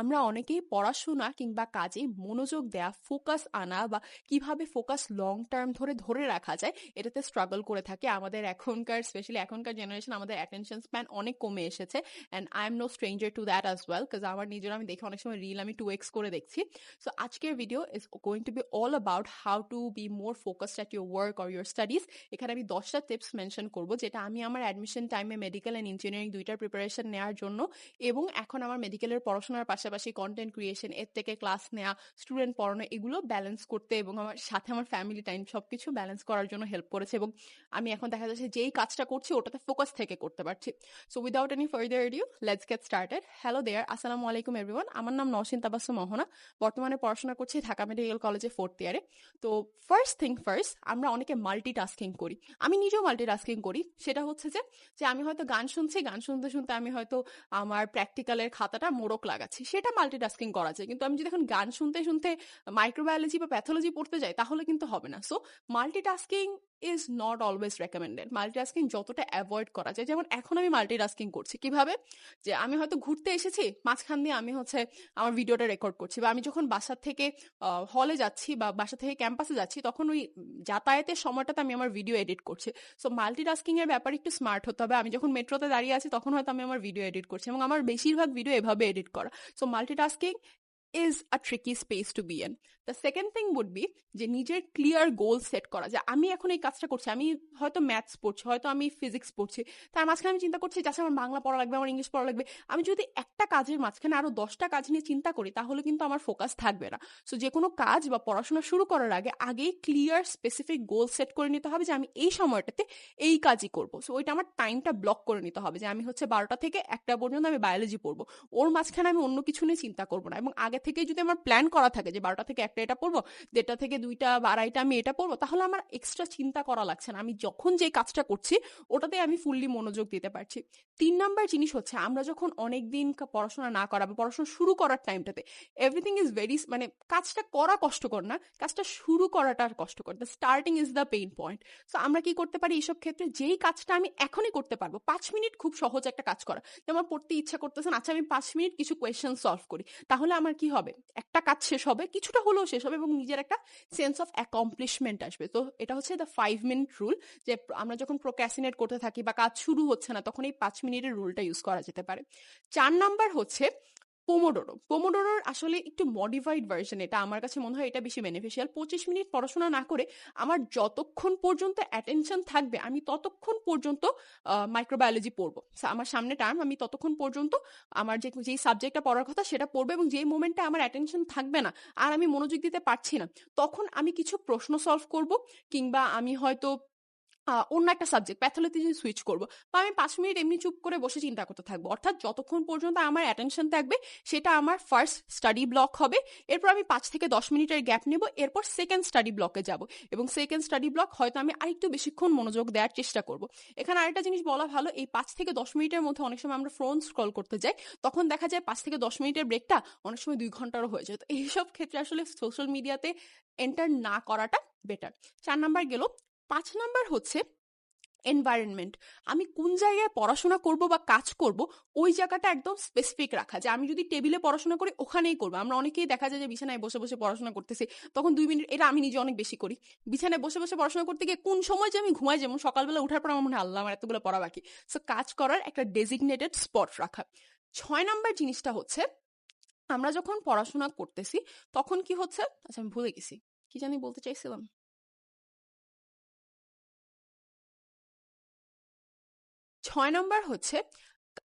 আমরা অনেকেই পড়াশোনা কিংবা কাজে মনোযোগ দেয়া ফোকাস আনা বা কীভাবে ফোকাস লং টার্ম ধরে ধরে রাখা যায়, এটাতে স্ট্রাগল করে থাকে। আমাদের এখনকার স্পেশালি এখনকার জেনারেশন আমাদের অ্যাটেনশন স্প্যান অনেক কমে এসেছে। And I am no stranger to that as well কাজ আমার নিজের, আমি দেখি অনেক সময় রিল আমি টু এক্স করে দেখছি। সো আজকের video is going to be all about how to be more focused at your work or your studies এখানে আমি দশটা টিপস মেনশন করব, যেটা আমি আমার অ্যাডমিশন টাইমে মেডিকেল অ্যান্ড ইঞ্জিনিয়ারিং দুইটার প্রিপারেশন নেওয়ার জন্য এবং এখন আমার মেডিকেলের পড়াশোনার পাশাপাশি কন্টেন্ট ক্রিয়েশন এর থেকে ক্লাস নেওয়া স্টুডেন্ট পড়ানো, এগুলো ব্যালেন্স করতে এবং আমার সাথে আমার ফ্যামিলি টাইম সব কিছু ব্যালেন্স করার জন্য হেল্প করেছে এবং আমি এখন দেখা যাচ্ছে যেই কাজটা করছি ওটাতে ফোকাস থেকে করতে পারছি। So without any further ado let's get started hello there আসসালামু আলাইকুম এভরিওয়ান আমার নাম নসিন তাবাসু মহনা। বর্তমানে পড়াশোনা করছি ঢাকা মেডিকেল কলেজে ফোর্থ ইয়ারে তো ফার্স্ট থিং ফার্স্ট আমরা অনেকে মাল্টি টাস্কিং করি। আমি নিজেও মাল্টি টাস্কিং করি। সেটা হচ্ছে যে যে আমি হয়তো গান শুনছি, গান শুনতে শুনতে আমি হয়তো আমার প্র্যাকটিক্যালের খাতাটা মোড়ক লাগাচ্ছি। সেটা মাল্টিটাস্কিং করা যায়। কিন্তু আমি যদি এখন গান শুনতে শুনতে মাইক্রোবায়োলজি বা প্যাথোলজি পড়তে যাই, তাহলে কিন্তু হবে না। So multitasking is not always recommended multitasking যতটা অ্যাভয়েড করা যায়, যেমন এখন আমি মাল্টিটাস্কিং করছি। কীভাবে? যে আমি হয়তো ঘুরতে এসেছি, মাঝখান দিয়ে আমি হচ্ছে আমার ভিডিওটা রেকর্ড করছি বা আমি যখন বাসা থেকে হলে যাচ্ছি বা বাসা থেকে ক্যাম্পাসে যাচ্ছি, তখন ওই যাতায়াতের সময়টাতে আমি আমার ভিডিও এডিট করছি। সো মাল্টিটাস্কিং এর ব্যাপারে একটু স্মার্ট হতে হবে। আমি যখন মেট্রোতে দাঁড়িয়ে আছি, তখন হয়তো আমি আমার ভিডিও এডিট করছি এবং আমার বেশিরভাগ ভিডিও এভাবে এডিট করা। So multitasking is a tricky space to be and the second thing would be যে নিজের ক্লিয়ার গোল সেট করা, যে আমি এখন এই কাজটা করছি, আমি হয়তো ম্যাথস পড়ছি, হয়তো আমি ফিজিক্স পড়ছি, তার মাঝখানে আমি চিন্তা করছি, যাচ্ছে আমার বাংলা পড়া লাগবে, আমার ইংলিশ পড়া লাগবে। আমি যদি একটা কাজের মাঝখানে আরও দশটা কাজ নিয়ে চিন্তা করি, তাহলে কিন্তু আমার ফোকাস থাকবে না। সো যে কোনো কাজ বা পড়াশোনা শুরু করার আগে, আগেই ক্লিয়ার স্পেসিফিক গোল সেট করে নিতে হবে যে আমি এই সময়টাতে এই কাজই করব। সো ওইটা আমার টাইমটা ব্লক করে নিতে হবে, যে আমি হচ্ছে বারোটা থেকে একটা পর্যন্ত আমি বায়োলজি পড়ব। ওর মাঝখানে আমি অন্য কিছু নিয়ে চিন্তা করব না এবং আগে থেকে যদি আমার প্ল্যান করা থাকে যে বারোটা থেকে একটা এটা পড়ব, দেড়টা থেকে দুইটা বা আড়াইটা আমি এটা পড়ব, তাহলে আমার এক্সট্রা চিন্তা করা লাগছে না। আমি যখন যে কাজটা করছি ওটাতে আমি ফুললি মনোযোগ দিতে পারছি। তিন নাম্বার জিনিস হচ্ছে, আমরা যখন অনেক দিন পড়াশোনা না করা বা পড়াশোনা শুরু করার টাইমটাতে এভরিথিং ইজ ভেরি মানে কাজটা করা কষ্টকর না, কাজটা শুরু করাটা কষ্টকর। The starting is the pain point so আমরা কি করতে পারি এইসব ক্ষেত্রে? যেই কাজটা আমি এখনই করতে পারব, পাঁচ মিনিট খুব সহজ একটা কাজ করা। যেমন পড়তে ইচ্ছা করতেছেন আচ্ছা আমি পাঁচ মিনিট কিছু কোয়েশ্চেন সলভ করি। তাহলে আমার কি হবে, একটা কাজ শেষ হবে, কিছুটা হলেও শেষ হবে এবং নিজের একটা সেন্স অফ অ্যাকমপ্লিশমেন্ট আসবে। তো এটা হচ্ছে দ্য ফাইভ মিনিট রুল যে আমরা যখন প্রোক্যাসিনেট করতে থাকি বা কাজ শুরু হচ্ছে না, তখন এই পাঁচ মিনিটের রুলটা ইউজ করা যেতে পারে। চার নাম্বার হচ্ছে পোমোডোরো পোমোডোরোর আসলে একটু মডিফাইড ভার্সন এটা আমার কাছে মনে হয় এটা বেশি বেনিফিশিয়াল পঁচিশ মিনিট পড়াশোনা না করে আমার যতক্ষণ পর্যন্ত অ্যাটেনশন থাকবে, আমি ততক্ষণ পর্যন্ত মাইক্রোবায়োলজি পড়ব। আমার সামনে টার্ম আমি ততক্ষণ পর্যন্ত আমার যে, যেই সাবজেক্টটা পড়ার কথা সেটা পড়ব এবং যেই মোমেন্টে আমার অ্যাটেনশন থাকবে না, আর আমি মনোযোগ দিতে পারছি না, তখন আমি কিছু প্রশ্ন সলভ করব কিংবা আমি হয়তো অন্য একটা সাবজেক্ট প্যাথোলজি সুইচ করব। বা আমি পাঁচ মিনিট এমনি চুপ করে বসে চিন্তা করতে থাকব। অর্থাৎ যতক্ষণ পর্যন্ত আমার অ্যাটেনশন থাকবে, সেটা আমার ফার্স্ট স্টাডি ব্লক হবে। এরপর আমি পাঁচ থেকে দশ মিনিটের গ্যাপ নেব। এরপর সেকেন্ড স্টাডি ব্লকে যাব। এবং সেকেন্ড স্টাডি ব্লক হয়তো আমি আরেকটু বেশিক্ষণ মনোযোগ দেওয়ার চেষ্টা করব। এখানে আরেকটা জিনিস বলা ভালো, এই পাঁচ থেকে দশ মিনিটের মধ্যে অনেক সময় আমরা ফোন স্ক্রল করতে যাই, তখন দেখা যায় পাঁচ থেকে দশ মিনিটের ব্রেকটা অনেক সময় দুই ঘন্টারও হয়ে যায়। তো এইসব ক্ষেত্রে আসলে সোশ্যাল মিডিয়াতে এন্টার না করাটা বেটার চার নাম্বার গেল পাঁচ নাম্বার হচ্ছে এনভায়রনমেন্ট আমি কোন জায়গায় পড়াশোনা করব বা কাজ করব, ওই জায়গাটা একদম স্পেসিফিক রাখা। যে আমি যদি টেবিলে পড়াশোনা করি, ওখানেই করব। আমরা অনেকেই দেখা যায় যে বিছানায় বসে বসে পড়াশোনা করতেছি, তখন দুই মিনিট এটা আমি নিজে অনেক বেশি করি। বিছানায় বসে বসে পড়াশোনা করতে গিয়ে কোন সময় যে আমি ঘুমাই যেমন সকালবেলা উঠার পর আমার মনে আল্লাহ, আমার এতগুলো পড়া বাকি। সো কাজ করার একটা ডেজিগনেটেড স্পট রাখা। ছয় নাম্বার জিনিসটা হচ্ছে, আমরা যখন পড়াশোনা করতেছি, তখন কি হচ্ছে? আচ্ছা আমি ভুলে গেছি। কি জানি বলতে চাইছিলাম? ছয় নম্বর হচ্ছে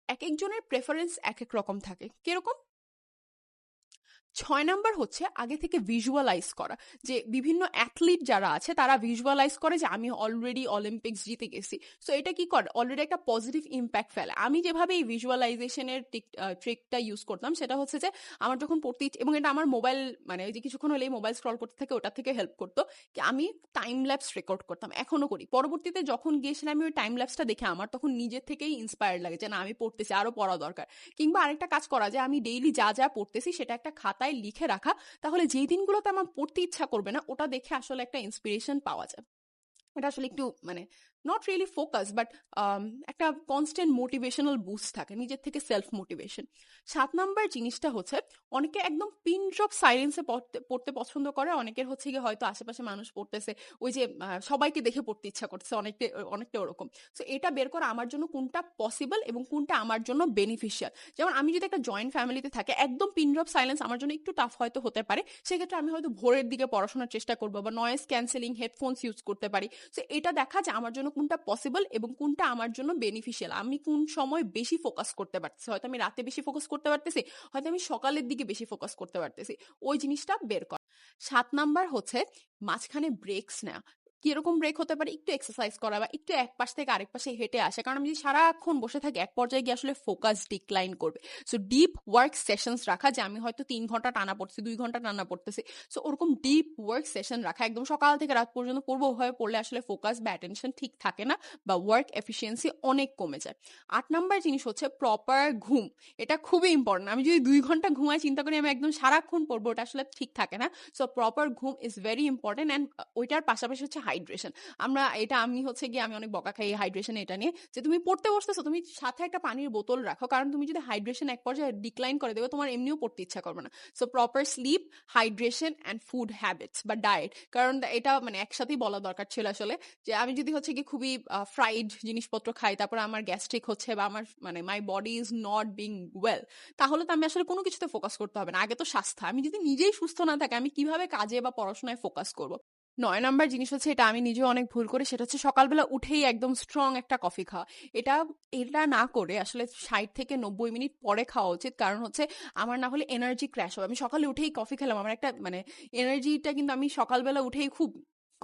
এক একজনের প্রেফারেন্স এক এক রকম থাকে। কীরকম? ছয় নাম্বার হচ্ছে আগে থেকে ভিজুয়ালাইজ করা। যে বিভিন্ন অ্যাথলিট যারা আছে, তারা ভিজুয়ালাইজ করে যে আমি অলরেডি অলিম্পিক্স জিতে গেছি। সো এটা কি করে? অলরেডি একটা পজিটিভ ইম্প্যাক্ট ফেলে। আমি যেভাবে এই ভিজুয়ালাইজেশনের ট্রিকটা ইউজ করতাম, সেটা হচ্ছে যে আমার যখন পড়তে ইচ্ছে এবং এটা আমার মোবাইল মানে যে কিছুক্ষণ হলেই মোবাইল স্ক্রল করতে থাকে, ওটা থেকে হেল্প করতো কি আমি টাইম ল্যাপস রেকর্ড করতাম। এখনও করি। পরবর্তীতে যখন গিয়েছিলাম আমি ওই টাইম ল্যাপসটা দেখে আমার তখন নিজের থেকেই ইন্সপায়ার্ড লাগে যে না, আমি পড়তেছি আরও পড়া দরকার। কিংবা আরেকটা কাজ করা যে আমি ডেইলি যা যা পড়তেছি, সেটা একটা খাতা খাতায় লিখে রাখা, তাহলে যেই দিনগুলোতে আমার পড়তে ইচ্ছা করবে না, ওটা দেখে আসলে একটা ইন্সপিরেশন পাওয়া যায়। এটা আসলে একটু মানে নট রিয়েলি ফোকাস বাট একটা কনস্ট্যান্ট মোটিভেশনাল বুস্ট থাকে, নিজের থেকে সেলফ মোটিভেশন সাত নাম্বার জিনিসটা হচ্ছে, অনেকে একদম পিন ড্রপ সাইলেন্সে পড়তে পছন্দ করে, অনেকের হচ্ছে গিয়ে হয়তো আশেপাশে মানুষ পড়তেছে, ওই যে সবাইকে দেখে পড়তে ইচ্ছা করতেছে অনেকটা অনেকটা ওরকম। সো এটা বের করা আমার জন্য কোনটা পসিবল এবং কোনটা আমার জন্য বেনিফিশিয়াল যেমন আমি যদি একটা জয়েন্ট ফ্যামিলিতে থাকে, একদম পিন ড্রপ সাইলেন্স আমার জন্য একটু টাফ হয়তো হতে পারে, সেক্ষেত্রে আমি হয়তো ভোরের দিকে পড়াশোনার চেষ্টা করব বা নয়েজ ক্যান্সেলিং হেডফোনস ইউজ করতে পারি। সো এটা দেখা যে আমার জন্য কোনটা পসিবল এবং কোনটা আমার জন্য বেনিফিশিয়াল আমি কোন সময় বেশি ফোকাস করতে পারতেছি? হয়তো আমি রাতে বেশি ফোকাস করতে পারতেছি, হয়তো আমি সকালের দিকে বেশি ফোকাস করতে পারতেছি। ওই জিনিসটা বের কর। সাত নাম্বার হচ্ছে মাঝখানে ব্রেকস নেওয়া কীরকম ব্রেক হতে পারে, একটু এক্সারসাইজ করা বা একটু এক পাশ থেকে আরেক পাশে হেঁটে আসা। কারণ আমি যদি সারাক্ষণ বসে থাকি, এক পর্যায়ে গিয়ে আসলে ফোকাস ডিক্লাইন করবে। সো ডিপ ওয়ার্ক সেশনস রাখা, যে আমি হয়তো তিন ঘণ্টা টানা পড়ছি দুই ঘণ্টা টানা পড়তেছি। সো ওরকম ডিপ ওয়ার্ক সেশন রাখা, একদম সকাল থেকে রাত পর্যন্ত পড়ব ওভাবে পড়লে আসলে ফোকাস বা অ্যাটেনশন ঠিক থাকে না বা ওয়ার্ক এফিসিয়েন্সি অনেক কমে যায়। আট নাম্বার জিনিস হচ্ছে প্রপার ঘুম। এটা খুবই ইম্পর্টেন্ট আমি যদি দুই ঘণ্টা ঘুমাই, চিন্তা করি আমি একদম সারাক্ষণ পড়ব, ওটা আসলে ঠিক থাকে না। সো প্রপার ঘুম ইজ ভেরি ইম্পর্টেন্ট অ্যান্ড ওইটার পাশাপাশি হচ্ছে হাইড্রেশন আমরা এটা আমি হচ্ছে গিয়ে আমি অনেক বকা খাই হাইড্রেশন এটা নিয়ে। যে তুমি পড়তে বসতেছো, তুমি সাথে একটা পানির বোতল রাখো, কারণ তুমি যদি হাইড্রেশন এক পর্যায়ে ডিক্লাইন করে দেবে তোমার এমনিও পড়তে ইচ্ছা করবে না। So proper sleep hydration and food habits বা ডায়েট কারণ এটা মানে একসাথেই বলা দরকার ছিল আসলে। যে আমি যদি হচ্ছে কি খুবই ফ্রাইড জিনিসপত্র খাই, তারপর আমার গ্যাস্ট্রিক হচ্ছে বা আমার মানে my body is not being well তাহলে তো আমি আসলে কোনো কিছুতে ফোকাস করতে হবে না। আগে তো স্বাস্থ্য, আমি যদি নিজেই সুস্থ না থাকি, আমি কীভাবে কাজে বা পড়াশোনায় ফোকাস করব? নয় নাম্বার জিনিস হচ্ছে এটা আমি নিজেও অনেক ভুল করি, সেটা হচ্ছে সকালবেলা উঠেই একদম স্ট্রং একটা কফি খাওয়া। এটা এটা না করে আসলে ষাট থেকে নব্বই মিনিট পরে খাওয়া উচিত, কারণ হচ্ছে আমার না হলে এনার্জি ক্র্যাশ হবে। আমি সকালে উঠেই কফি খেলাম, আমার একটা মানে এনার্জিটা কিন্তু আমি সকালবেলা উঠেই খুব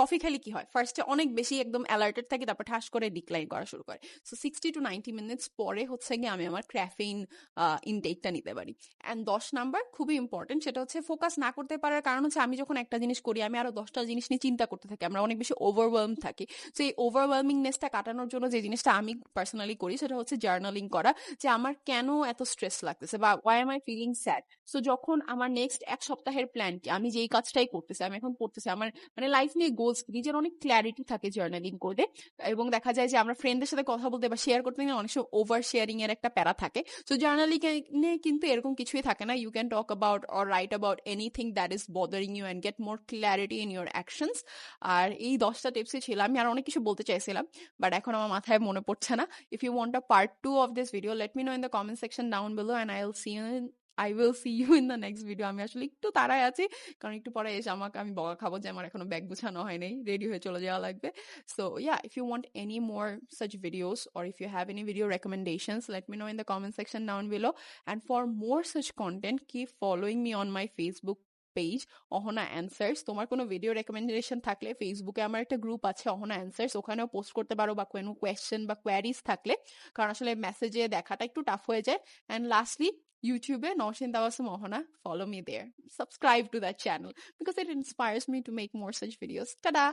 কফি খেলে কি হয়? ফার্স্টে অনেক বেশি একদম অ্যালার্টেড থাকি, তারপর ঠাস করে ডিক্লাইন করা শুরু করে। So sixty to ninety minutes পরে হচ্ছে গিয়ে আমি আমার ক্র্যাফিন ইনটেকটা নিতে পারি। অ্যান্ড দশ নাম্বার খুবই ইম্পর্টেন্ট সেটা হচ্ছে ফোকাস না করতে পারার কারণ হচ্ছে আমি যখন একটা জিনিস করি, আমি আরও দশটা জিনিস নিয়ে চিন্তা করতে থাকি। আমরা অনেক বেশি ওভারওয়েলম থাকি। তো এই ওভারওয়েলমিংনেসটা কাটানোর জন্য যে জিনিসটা আমি পার্সোনালি করি, সেটা হচ্ছে জার্নালিং করা, যে আমার কেন এত স্ট্রেস লাগতেছে বা why am I feeling sad so যখন আমার নেক্সট এক সপ্তাহের প্ল্যান কি? আমি যেই কাজটাই করতেছি, আমি এখন পড়তেছি, আমার মানে লাইফ নিয়ে গোলস নিজের অনেক ক্ল্যারিটি থাকে জার্নালিং করতে। এবং দেখা যায় যে আমরা ফ্রেন্ডের সাথে কথা বলতে বা শেয়ার করতে গেলে অনেক সময় ওভার শেয়ারিং এর একটা প্যারা থাকে। সো জার্নালিং কিন্তু এরকম কিছুই থাকে না। You can talk about or write about anything that is bothering you and get more clarity in your actions আর এই দশটা টিপসই ছিল আমি আর অনেক কিছু বলতে চাইছিলাম বাট এখন আমার মাথায় মনে পড়ছে না। If you want a part two of this video let me know in the comment section down below and I will see you I will see you in the next video আমি আসলে একটু তাড়ায় আছি, কারণ একটু পরে এসে আমাকে আমি বকা খাব যে আমার এখনও ব্যাগ গুছানো হয়নি, রেডি হয়ে চলে যাওয়া লাগবে। So yeah if you want any more such videos or if you have any video recommendations, let me know in the comment section down below. And for more such content, keep following me on my facebook page Ohona answers তোমার কোনো video recommendation থাকলে ফেসবুকে আমার একটা group আছে Ahana answers ওখানেও post করতে পারো বা কোনো কোয়েশ্চেন বা কোয়ারিজ থাকলে। কারণ আসলে মেসেজে দেখাটা একটু টাফ হয়ে যায়। And lastly YouTube, Noshin Dawasa Follow me there. Subscribe to that channel because it inspires me to make more such videos. Ta-da!